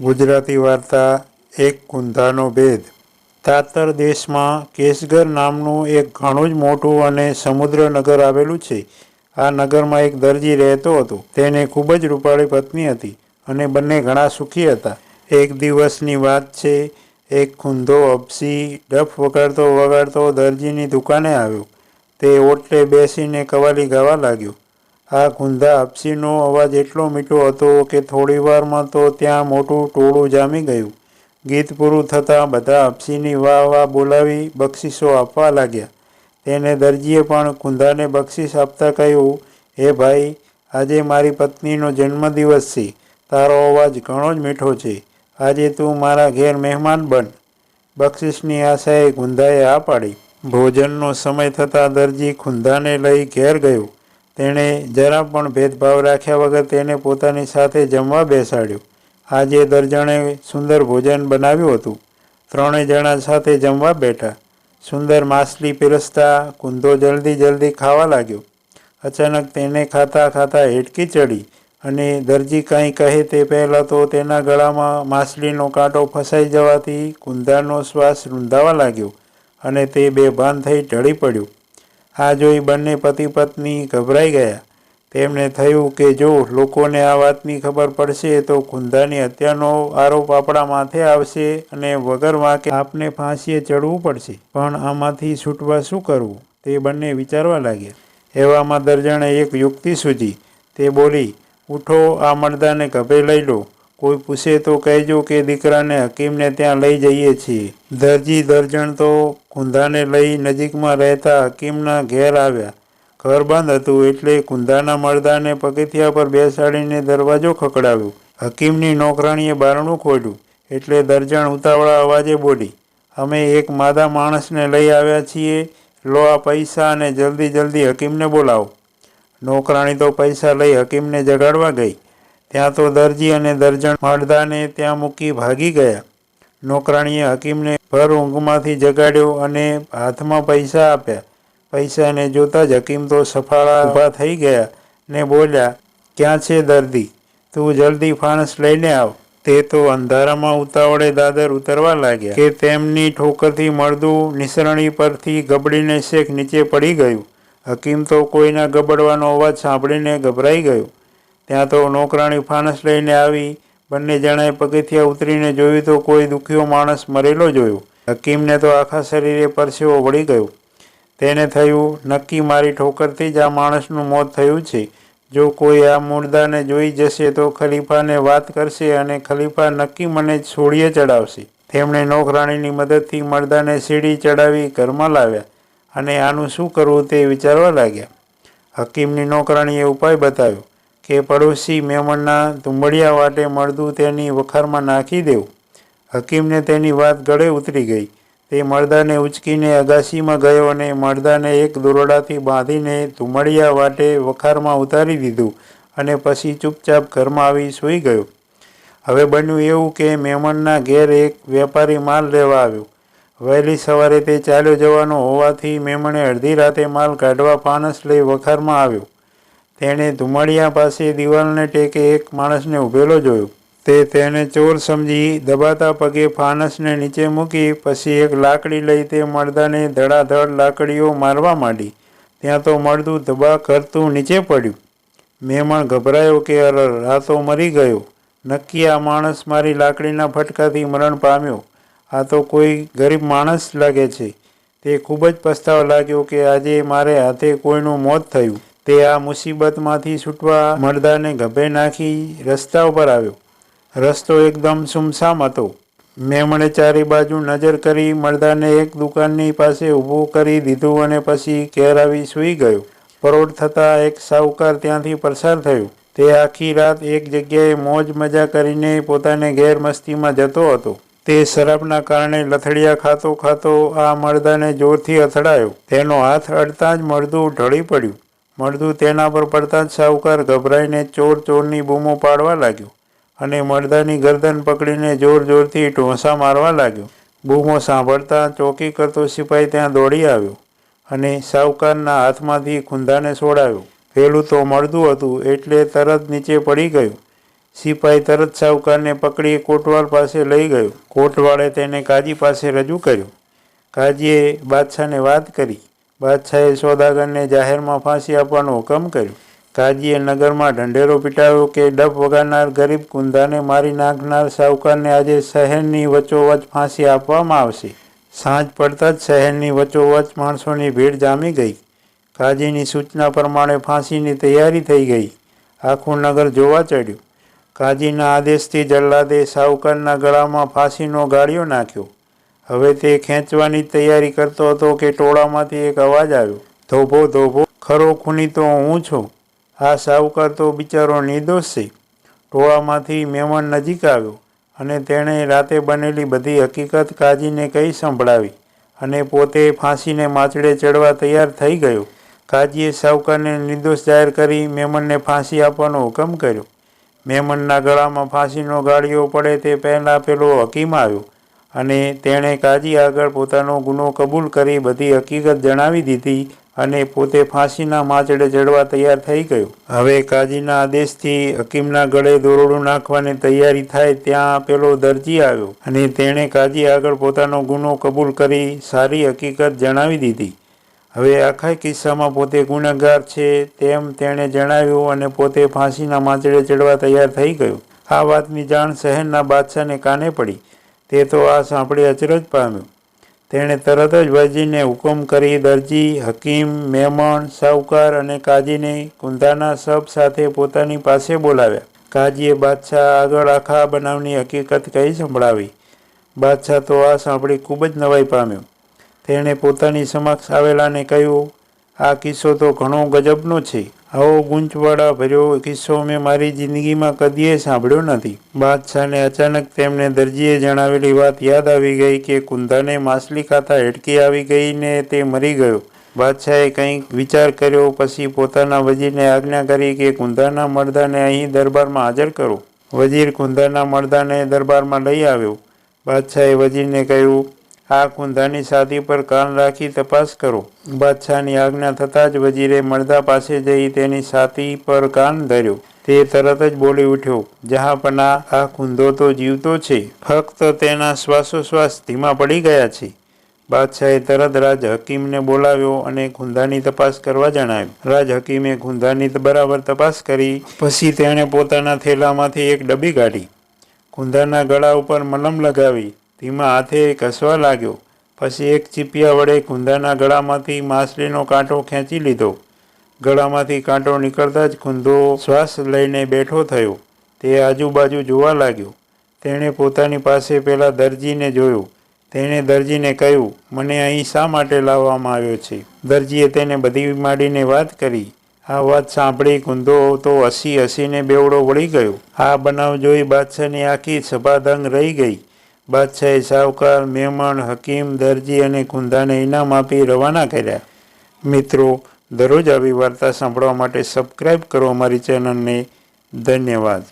ગુજરાતી વાર્તા એક કુંધાનો ભેદ. તાતર દેશમાં કેસગર નામનું એક ઘણું જ મોટું અને સમુદ્ર નગર આવેલું છે. આ નગરમાં એક દરજી રહેતો હતો. તેને ખૂબ જ રૂપાળી પત્ની હતી અને બંને ઘણા સુખી હતા. એક દિવસની વાત છે, એક ખૂંધો અપસી ડફ વગાડતો વગાડતો દરજીની દુકાને આવ્યો. તે ઓટલે બેસીને કવાલી ગાવા લાગ્યો. આ કુંધા અપસીનો અવાજ એટલો મીઠો હતો કે થોડી વારમાં તો ત્યાં મોટું ટોળું જામી ગયું. ગીત પૂરું થતાં બધા અપસીની વાહ વાહ બોલાવી બક્ષિસો આપવા લાગ્યા. તેને દરજીએ પણ કુંધાને બક્ષિસ આપતા કહ્યું, હે ભાઈ, આજે મારી પત્નીનો જન્મદિવસ છે. તારો અવાજ ઘણો જ મીઠો છે. આજે તું મારા ઘેર મહેમાન બન. બક્ષિસની આશાએ કુંધાએ આ પાડી. ભોજનનો સમય થતાં દરજી ખુંધાને લઈ ઘેર ગયો. તેણે જરા પણ ભેદભાવ રાખ્યા વગર તેને પોતાની સાથે જમવા બેસાડ્યો. આજે દરજણે સુંદર ભોજન બનાવ્યું હતું. ત્રણેય જણા સાથે જમવા બેઠા. સુંદર માછલી પીરસતા કુંધો જલ્દી જલ્દી ખાવા લાગ્યો. અચાનક તેને ખાતા ખાતા હેટકી ચડી અને દરજી કાંઈ કહે તે પહેલાં તો તેના ગળામાં માછલીનો કાંટો ફસાઈ જવાથી કુંધાનો શ્વાસ રૂંધાવા લાગ્યો અને તે બેભાન થઈ ઢળી પડ્યો. આ જોઈ બંને પતિ પત્ની ગભરાઈ ગયા, તેમને થયું કે જો લોકોને આ વાતની ખબર પડશે તો કુંધાની હત્યાનો આરોપ આપણા માથે આવશે અને વગર વાંકે આપને ફાંસીએ ચડવું પડશે. પણ આમાંથી છૂટવા શું કરવું? તે બંને વિચારવા લાગ્યા. એવામાં દરજણે એક યુક્તિ સૂજી. તે બોલી, ઉઠો, આ મરદાને ગભે લઈ લો. કોઈ પૂછે તો કહેજો કે દીકરાને હકીમને ત્યાં લઈ જઈએ છીએ. દરજી દરજણ તો કુંધાને લઈ નજીકમાં રહેતા હકીમના ઘેર આવ્યા. ઘર બંધ હતું એટલે કુંધાના મર્દાને પગથિયા પર બેસાડીને દરવાજો ખખડાવ્યો. હકીમની નોકરાણીએ બારણું ખોલ્યું એટલે દરજણ ઉતાવળા અવાજે બોલી, અમે એક માદા માણસને લઈ આવ્યા છીએ. લો આ પૈસા અને જલ્દી જલ્દી હકીમને બોલાવો. નોકરાણી તો પૈસા લઈ હકીમને જગાડવા ગઈ. ત્યાં તો દરજી અને દરજણ મર્દાને ત્યાં મૂકી ભાગી ગયા. નોકરાણીએ હકીમને ભર ઊંઘમાંથી જગાડ્યો અને હાથમાં પૈસા આપ્યા. પૈસાને જોતા જ હકીમ તો સફાળા ઊભા થઈ ગયા ને બોલ્યા, ક્યાં છે દર્દી? તું જલ્દી ફાણસ લઈને આવ. તે તો અંધારામાં ઉતાવળે દાદર ઉતરવા લાગ્યા કે તેમની ઠોકરથી મળદું નિસરણી પરથી ગબડીને શેખ નીચે પડી ગયું. હકીમ તો કોઈના ગબડવાનો અવાજ સાંભળીને ગભરાઈ ગયો. ત્યાં તો નોકરાણી ફાણસ લઈને આવી, બંને જણાએ પગથિયા ઉતરીને જોયું તો કોઈ દુખ્યો માણસ મરેલો જોયો. હકીમને તો આખા શરીરે પરસેવો વળી ગયો. તેને થયું, નક્કી મારી ઠોકરથી જ આ માણસનું મોત થયું છે. જો કોઈ આ મુર્દાને જોઈ જશે તો ખલીફાને વાત કરશે અને ખલીફા નક્કી મને છોડીએ ચડાવશે. તેમણે નોકરાણીની મદદથી મર્દાને સીડી ચડાવી ઘરમાં લાવ્યા અને આનું શું કરવું તે વિચારવા લાગ્યા. હકીમની નોકરાણીએ ઉપાય બતાવ્યો. કે પડોશી મેમણના તુંબડિયા વાટે મળદું તેની વખારમાં નાખી દેવું. હકીમને તેની વાત ગળે ઉતરી ગઈ. તે મરદાને ઉચકીને અગાશીમાં ગયો અને મર્દાને એક દોરડાથી બાંધીને ધુમડિયા વાટે વખારમાં ઉતારી દીધું અને પછી ચૂપચાપ ઘરમાં આવી સૂઈ ગયો. હવે બન્યું એવું કે મેમણના ઘેર એક વેપારી માલ લેવા આવ્યો. વહેલી સવારે તે ચાલ્યો જવાનો હોવાથી મેમણે અડધી રાતે માલ કાઢવા પાનસ લઈ વખારમાં આવ્યો. તેણે ધુમાડિયા પાસે દિવાલને ટેકે એક માણસને ઊભેલો જોયો. તે તેને ચોર સમજી દબાતા પગે ફાનસને નીચે મૂકી પછી એક લાકડી લઈ તે મળદાને ધડાધડ લાકડીઓ મારવા માંડી. ત્યાં તો મળદું ધબા કરતું નીચે પડ્યું. મહેમાન ગભરાયો કે અરર, આ તો મરી ગયો. નક્કી આ માણસ મારી લાકડીના ફટકાથી મરણ પામ્યો. આ તો કોઈ ગરીબ માણસ લાગે છે. તે ખૂબ જ પસ્તાવ લાગ્યો કે આજે મારે હાથે કોઈનું મોત થયું. તે આ મુસીબતમાંથી છૂટવા મર્દાને ગભે નાખી રસ્તા ઉપર આવ્યો. રસ્તો એકદમ સુમસામ હતો. મેમણે ચારે બાજુ નજર કરી મર્દાને એક દુકાનની પાસે ઊભું કરી દીધું અને પછી કેર આવી સૂઈ ગયો. પરોઢ થતાં એક સાહુકાર ત્યાંથી પસાર થયો. તે આખી રાત એક જગ્યાએ મોજ મજા કરીને પોતાને ગેરમસ્તીમાં જતો હતો. તે શરાબના કારણે લથડિયા ખાતો ખાતો આ મર્દાને જોરથી અથડાયો. તેનો હાથ અડતાં જ મળદું ઢળી પડ્યું. મળદું તેના પર પડતા જ સાવકાર ગભરાઈને ચોર ચોરની બૂમો પાડવા લાગ્યો અને મળદાની ગરદન પકડીને જોર જોરથી ઢોંસા મારવા લાગ્યો. બૂમો સાંભળતા ચોકી કરતો સિપાઈ ત્યાં દોડી આવ્યો અને સાવકારના હાથમાંથી ખૂંધાને છોડાવ્યો પેલું તો મળદું હતું એટલે તરત નીચે પડી ગયું. સિપાઈ તરત સાવકારને પકડી કોટવાલ પાસે લઈ ગયો. કોટવાળે તેને કાજી પાસે રજૂ કર્યો. કાજીએ બાદશાહને વાત કરી. બાદશાહે સોદાગરને જાહેરમાં ફાંસી આપવાનો હુકમ કર્યો. કાજીએ નગરમાં ઢંઢેરો પીટાયો કે ડપ વગાડનાર ગરીબ કુંધાને મારી નાખનાર સાહુકારને આજે શહેરની વચ્ચોવચ ફાંસી આપવામાં આવશે. સાંજ પડતા જ શહેરની વચ્ચોવચ માણસોની ભીડ જામી ગઈ. કાજીની સૂચના પ્રમાણે ફાંસીની તૈયારી થઈ ગઈ. આખું નગર જોવા ચડ્યું. કાજીના આદેશથી જલ્લાદે સાવકારના ગળામાં ફાંસીનો ગાળિયો નાખ્યો. હવે તે ખેંચવાની તૈયારી કરતો હતો કે ટોળામાંથી એક અવાજ આવ્યો, ધોભો ધોભો, ખરો ખૂની તો હું છું. આ સાવકાર તો બિચારો નિર્દોષ છે. ટોળામાંથી મહેમાન નજીક આવ્યો અને તેણે રાતે બનેલી બધી હકીકત કાજીને કહી સંભળાવી અને પોતે ફાંસીને માચડે ચડવા તૈયાર થઈ ગયો. કાજીએ સાવકારને નિર્દોષ જાહેર કરી મેમનને ફાંસી આપવાનો હુકમ કર્યો. મેમનના ગળામાં ફાંસીનો ગાળિયો પડે તે પહેલાં પેલો હકીમ આવ્યો અને તેણે કાજી આગળ પોતાનો ગુનો કબૂલ કરી બધી હકીકત જણાવી દીધી અને પોતે ફાંસીના માચડે ચડવા તૈયાર થઈ ગયો. હવે કાજીના આદેશથી હકીમના ગળે દોરડું નાખવાની તૈયારી થાય ત્યાં પેલો દરજી આવ્યો અને તેણે કાજી આગળ પોતાનો ગુનો કબૂલ કરી સારી હકીકત જણાવી દીધી. હવે આખા કિસ્સામાં પોતે ગુનેગાર છે તેમ તેણે જણાવ્યું અને પોતે ફાંસીના માચડે ચડવા તૈયાર થઈ ગયો. આ વાતની જાણ શહેરના બાદશાહને કાને પડી? તે તો આ સાંભળી અચરજ પામ્યો. તેણે તરત જ વજીને હુકમ કરી દરજી, હકીમ, મેમણ સાહુકાર અને કાજીને કુંધાના સબ સાથે પોતાની પાસે બોલાવ્યા. કાજીએ બાદશાહ આગળ આખા બનાવની હકીકત કહી સંભળાવી. બાદશાહ તો આ સાંભળી ખૂબ જ નવાઈ પામ્યો. તેણે પોતાની સમક્ષ આવેલાને કહ્યું, આ કિસ્સો તો ઘણો ગજબનો છે. આવો ગૂંચવાડા ભર્યો કિસ્સો મેં મારી જિંદગીમાં કદીએ સાંભળ્યો નથી. બાદશાહને અચાનક તેમને દરજીએ જણાવેલી વાત યાદ આવી ગઈ કે કુંધાને માછલી ખાતા હેડકી આવી ગઈ ને તે મરી ગયો. બાદશાહે કંઈક વિચાર કર્યો પછી પોતાના વજીરને આજ્ઞા કરી કે કુંધાના મરદાને અહીં દરબારમાં હાજર કરો. વજીર કુંધાના મરદાને દરબારમાં લઈ આવ્યો. બાદશાહે વજીરને કહ્યું આ કુંધાની સાદી પર કાન રાખી તપાસ કરો. બાદશાહની આજ્ઞા થતાં જ વજીરે મળદા પાસે જઈ તેની છાતી પર કાન ધર્યો. તે તરત જ બોલી ઉઠ્યો, જહાંપના, આ કુંધો તો જીવતો છે. ફક્ત તેના શ્વાસોશ્વાસ ધીમા પડી ગયા છે. બાદશાહે તરત રાજ હકીમને બોલાવ્યો અને કુંધાની તપાસ કરવા જણાવ્યું. રાજ હકીમે કુંધાની બરાબર તપાસ કરી, પછી તેણે પોતાના થેલામાંથી એક ડબ્બી કાઢી. કુંધાના ગળા ઉપર મલમ લગાવી ધીમા હાથે ઘસવા લાગ્યો. પછી એક ચીપિયા વડે કુંધાના ગળામાંથી માછલીનો કાંટો ખેંચી લીધો. ગળામાંથી કાંટો નીકળતા જ કુંધો શ્વાસ લઈને બેઠો થયો. તે આજુબાજુ જોવા લાગ્યો. તેણે પોતાની પાસે પેલા દરજીને જોયો. તેણે દરજીને કહ્યું, મને અહીં શા માટે લાવવામાં આવ્યો છે? દરજીએ તેને બધી માંડીને વાત કરી. આ વાત સાંભળી કુંધો તો હસી હસીને બેવડો વળી ગયો. આ બનાવ જોઈ બાદશાહની આખી સભા દંગ રહી ગઈ. બાદશાહે સાવકાર, મહેમાન, હકીમ, દરજી અને કુંધાને ઇનામ આપી રવાના કર્યા. મિત્રો, દરરોજ આવી વાર્તા સાંભળવા માટે સબસ્ક્રાઈબ કરો અમારી ચેનલને ધન્યવાદ.